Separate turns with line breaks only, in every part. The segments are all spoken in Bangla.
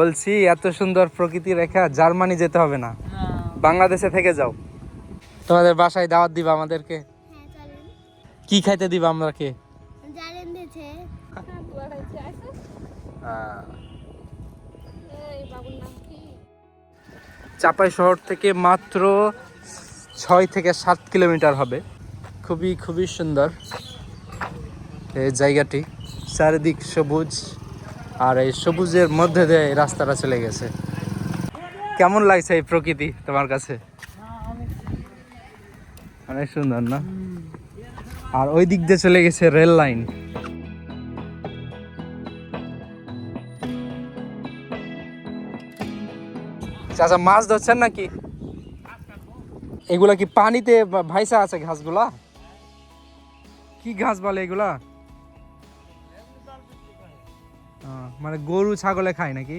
বলছি এত সুন্দর প্রকৃতি রেখা জার্মানি যেতে হবে না। বাংলাদেশে থেকে যাও। তোমাদের বাসায় দাওয়াত দিবা আমাদেরকে।
হ্যাঁ
কি খাইতে দিবা
জানেন দিয়েছে।
চাপাই শহর থেকে মাত্র ছয় থেকে সাত কিলোমিটার হবে। খুবই খুবই সুন্দর এই জায়গাটি। চারিদিক সবুজ। আর এই সবুজের মধ্যে দিয়ে রাস্তাটা চলে গেছে। কেমন লাগছে এই প্রকৃতি তোমার কাছে? অনেক সুন্দর, না? আর ওই দিক দিয়ে চলে গেছে রেল লাইন। চাচা, মাছ ধরছেন নাকি? এগুলা কি পানিতে ভাইসা আছে ঘাসগুলা? কি ঘাস বলে এগুলা? মানে গরু ছাগলে খায় নাকি?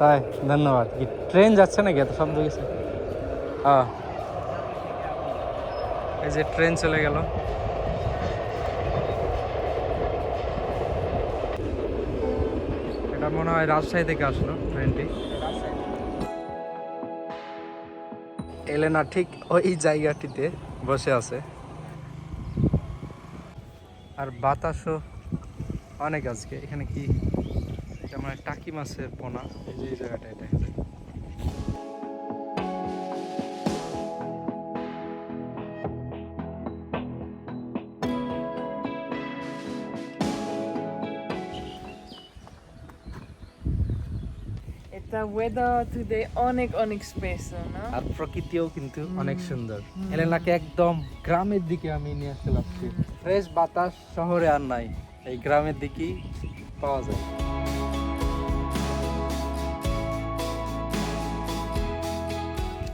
তাই ধন্যবাদ। কি ট্রেন যাচ্ছে নাকি? এত শব্দ গেছে হ্যাঁ এই যে ট্রেন চলে গেল। এটা মনে হয় রাজশাহী থেকে আসলো ট্রেনটি এলেনা ঠিক ওই জায়গাটিতে বসে আছে। আর বাতাসও অনেক আজকে। এখানে কি, এটা মানে টাকি মাছের পোনা। এই যে এই জায়গাটা, এটা।
এটা ওয়েদার টুডে অনেক অনেক স্পেশাল না
আর প্রকৃতিও কিন্তু অনেক সুন্দর। এলেনাকে একদম গ্রামের দিকে আমি নিয়ে আসতে লাগছি। ফ্রেশ বাতাস শহরে আর নাই। এই গ্রামের দিকেই পাওয়া যায়।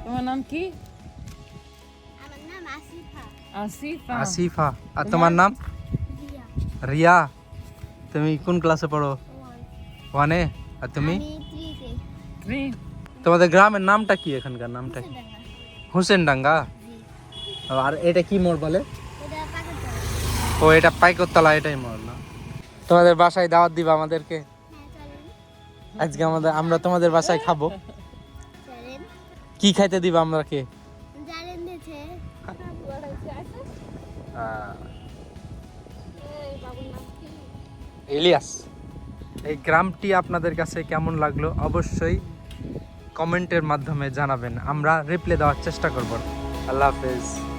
তোমার নাম কি?
আসিফা।
আসিফা।
আসিফা। আর তোমার নাম?
রিয়া।
রিয়া। তুমি কোন ক্লাসে পড়ো?
ওয়ান
আর তুমি? তোমাদের গ্রামের নামটা কি এখানকার নামটা কি? হুসেন ডাঙ্গা আর এটা কি মোড় বলে? ও এটা পাইকরতলা এটাই মোড় না? তোমাদের বাসায় দাওয়াত দিবা আমাদেরকে?
হ্যাঁ
আজকে আমাদের আমরা তোমাদের বাসায় খাব। কি খাইতে দিবা
জানেন দিয়েছে।
ইলিয়াস এই গ্রামটি আপনাদের কাছে কেমন লাগল? অবশ্যই কমেন্টের মাধ্যমে জানাবেন। আমরা রিপ্লাই দেওয়ার চেষ্টা করব। আল্লাহ হাফেজ।